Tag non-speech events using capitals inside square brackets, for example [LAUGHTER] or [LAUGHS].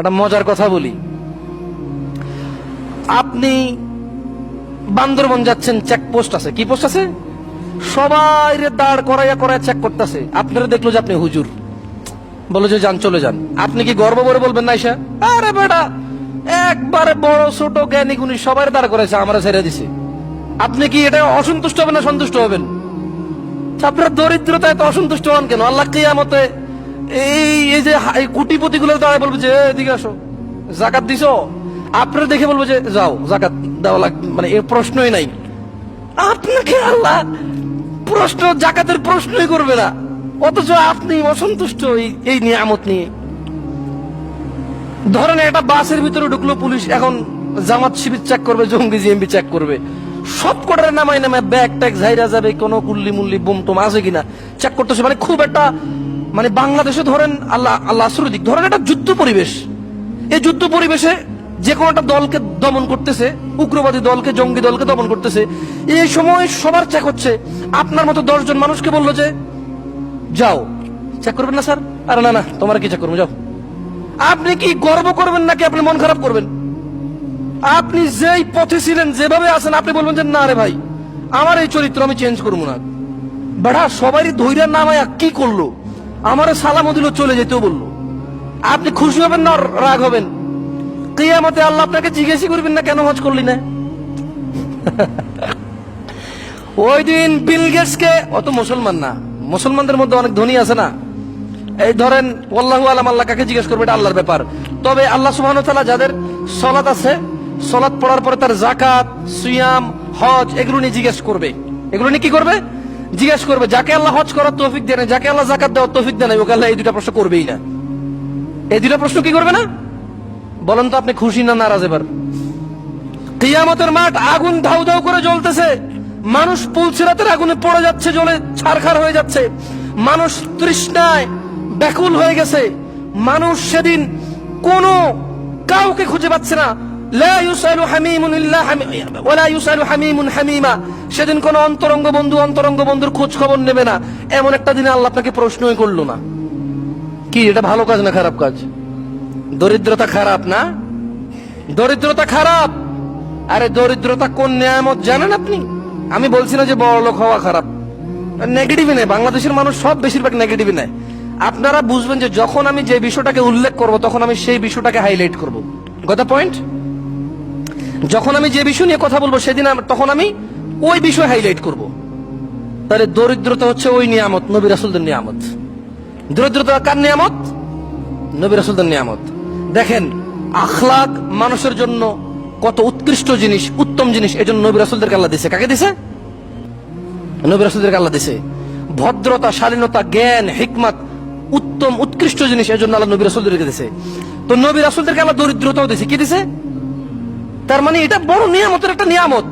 একটা মজার কথা বলি। আপনি বান্দরবন যাচ্ছেন চেকপোস্ট আছে। কি পোস্ট আছে? সবাই দাঁড় করাইয়া করাইয়া চেক করতেছে। আপনারা দেখল যে আপনি হুজুর। বলো যে যান, চলে যান। আপনি কি গর্ব করে বলবেন না ঈশা আরে বেটা, একবারে বড়, ছোট, জ্ঞানী গুণী সবাই দাঁড় করেছে আমরা ছেড়ে দিছে। আপনি কি এটা অসন্তুষ্ট হবেন না সন্তুষ্ট হবেন? আপনার দরিদ্রতায় তো অসন্তুষ্ট হন কেন? আল্লাহ কিয়ামতে এই এই যে এই কোটিপতি গুলো দাঁড়ায় বলব যে "এ, এদিকে আসো। জাকাত দিছো? আপনার দেখে বলব যে যাও জাকাত দেওয়া লাগ মানে এর প্রশ্নই নাই। আপনাকে আল্লাহ প্রশ্ন জাকাতের প্রশ্নই করবে না। অথচ আপনি অসন্তুষ্ট এই- নিয়ামত নিয়ে। ধরেন একটা বাসের ভিতরে ঢুকলো পুলিশ এখন জামাত শিবির চেক করবে জঙ্গি জিএমবি চেক করবে। সব কটার নামাই নামে ব্যাগ ট্যাগ ঝাইরা যাবে কোনো কুল্লি মুল্লি বোম টোম আছে কিনা? চেক করতেছে মানে খুব একটা মানে বাংলাদেশে ধরেন আল্লাহ আল্লাহ আসরুদিক ধরেন একটা যুদ্ধ পরিবেশ। এই যুদ্ধ পরিবেশে যে কোনো একটা দলকে দমন করতেছে, উগ্রবাদী দলকে, জঙ্গি দলকে দমন করতেছে। এই সময় সবার চেক হচ্ছে। আপনার মতো দশজন মানুষকে বলল যে, যাও চেক করবেন না স্যার? আরে না না, তোমার কি চেক করব? যাও। আপনি কি গর্ব করবেন নাকি আপনি মন খারাপ করবেন? আপনি যেই পথে ছিলেন, যেভাবে আছেন, আপনি বলবেন যে, না রে ভাই, আমার এই চরিত্র আমি চেঞ্জ করব না। বেড়া, সবারই ধৈর্য নামায়া কি করল? আমার সালাম দিল চলে যেতেও বলল। আপনি খুশি হবেন না রাগ হবেন? কিয়ামতে আল্লাহ আপনাকে জিজ্ঞেসই করবেন না কেন হজ করলি না? [LAUGHS] ওই দিন বিল গেটসকে অত মুসলমান না, মুসলমানদের মধ্যে অনেক ধনী আছে না। এই ধরেন আল্লাহু আলাম আল্লাহ কাকে জিজ্ঞেস করবে, এটা আল্লাহর ব্যাপার। তবে আল্লাহ সুবহানাহু ওয়া তাআলা যাদের সলাত আছে সলাত পড়ার পরে তার জাকাত সিয়াম, হজ, এগুলো নিয়ে জিজ্ঞেস করবে। এগুলো নিয়ে কি করবে? জিজ্ঞেস করবে, যাকে আল্লাহ হজ করার তৌফিক দেয় না যাকে আল্লাহ জাকাত দেওয়ার তৌফিক দেয় না ওকে আল্লাহ, এই দুটা প্রশ্ন করবেই না। এই দুটা প্রশ্ন কি করবে না? বলেন তো আপনি খুশি না নারাজ এবার। কিয়ামতের মাঠ আগুন ধাউ ধাউ করে জ্বলতেছে। মানুষ পুলসিরাতের আগুনে পড়ে যাচ্ছে, জ্বলে ছারখার হয়ে যাচ্ছে। মানুষ তৃষ্ণায় ব্যাকুল হয়ে গেছে। মানুষ সেদিন কোনো কাউকে খুঁজে পাচ্ছে না। লা ইউসালু হামিমুন ইল্লা হামি- ওয়ালা ইউসালু হামিমুন হামিমা। সেদিন কোন অন্তরঙ্গ বন্ধু অন্তরঙ্গ বন্ধুর খোঁজ খবর নেবে না। এমন একটা দিনে আল্লাহ আপনাকে প্রশ্নই করল না। কি, এটা ভালো কাজ না খারাপ কাজ? দরিদ্রতা খারাপ না? দরিদ্রতা খারাপ? আরে দরিদ্রতা কোন নিয়ামত জানেন আপনি? আমি বলছি না যে বড় লোক হওয়া খারাপ। নেগেটিভ নেই, বাংলাদেশের মানুষ সব বেশিরভাগ নেগেটিভ নেয়। আপনারা বুঝবেন যে যখন আমি যে বিষয়টাকে উল্লেখ করব, তখন আমি সেই বিষয়টাকে হাইলাইট করব। গত পয়েন্ট যখন আমি যে বিষয় নিয়ে কথা বলব সেদিন তখন আমি ওই বিষয় হাইলাইট করব। তাহলে দরিদ্রতা হচ্ছে ওই নিয়ামত, নবী রাসুলদের নিয়ামত। দরিদ্রতা কার নিয়ামত? নবী রাসুলদের নিয়ামত। দেখেন, আখলাক মানুষের জন্য কত উৎকৃষ্ট জিনিস, উত্তম জিনিস এই জন্য নবী রাসুলদেরকে আল্লাহ দিছে। কাকে দিছে? নবী রাসুলদেরকে আল্লাহ দিছে। ভদ্রতা, শালীনতা, জ্ঞান, হিকমত, উত্তম, উৎকৃষ্ট জিনিস এই জন্য আল্লাহ নবী রাসুলদেরকে দিছে। তো নবী রাসুলদেরকে আল্লাহ দরিদ্রতাও দিছে। কি দিছে? তার মানে এটা বড় নিয়ামতের একটা নিয়ামত।